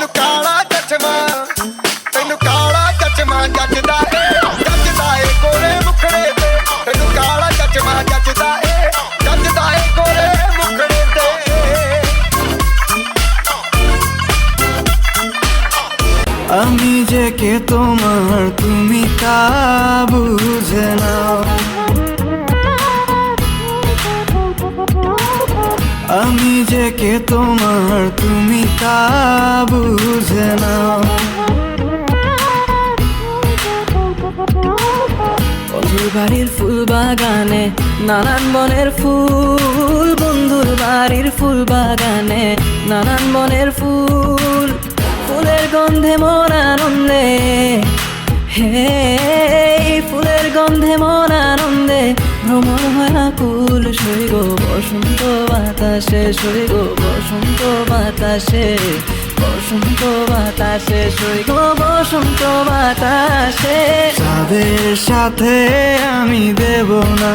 ਤੈਨੂੰ ਕਾਲਾ ਚਸ਼ਮਾ ਤੈਨੂੰ ਕਾਲਾ ਚਸ਼ਮਾ ਜੱਜਦਾ ਏ ਜੱਜਦਾ ਏ ਕੋਲੇ ਮੁਖੜੇ ਤੇ ਤੈਨੂੰ ਕਾਲਾ ਚਸ਼ਮਾ ਜੱਜਦਾ ਏ ਜੱਜਦਾ ਏ ਕੋਲੇ ਮੁਖੜੇ ਤੇ আমি যে কে তোমার তুমি তা বুঝে নাও আমি যে কে তোমার, তুমি তা বুঝে নাও। বাড়ির ফুল বাগানে, নানান বনের ফুল, বন্ধুর বাড়ির ফুল বাগানে, নানান বনের ফুল, ফুলের গন্ধে মন আনন্দে। হে, ফুলের গন্ধে মন আনন্দে, ভ্রমণ হয় না কুল গো বসন্ত বাতাসে সইগ বসন্ত বাতাসে বসন্ত বাতাসে সইগ বসন্ত বাতাসে। তাদের সাথে আমি দেব না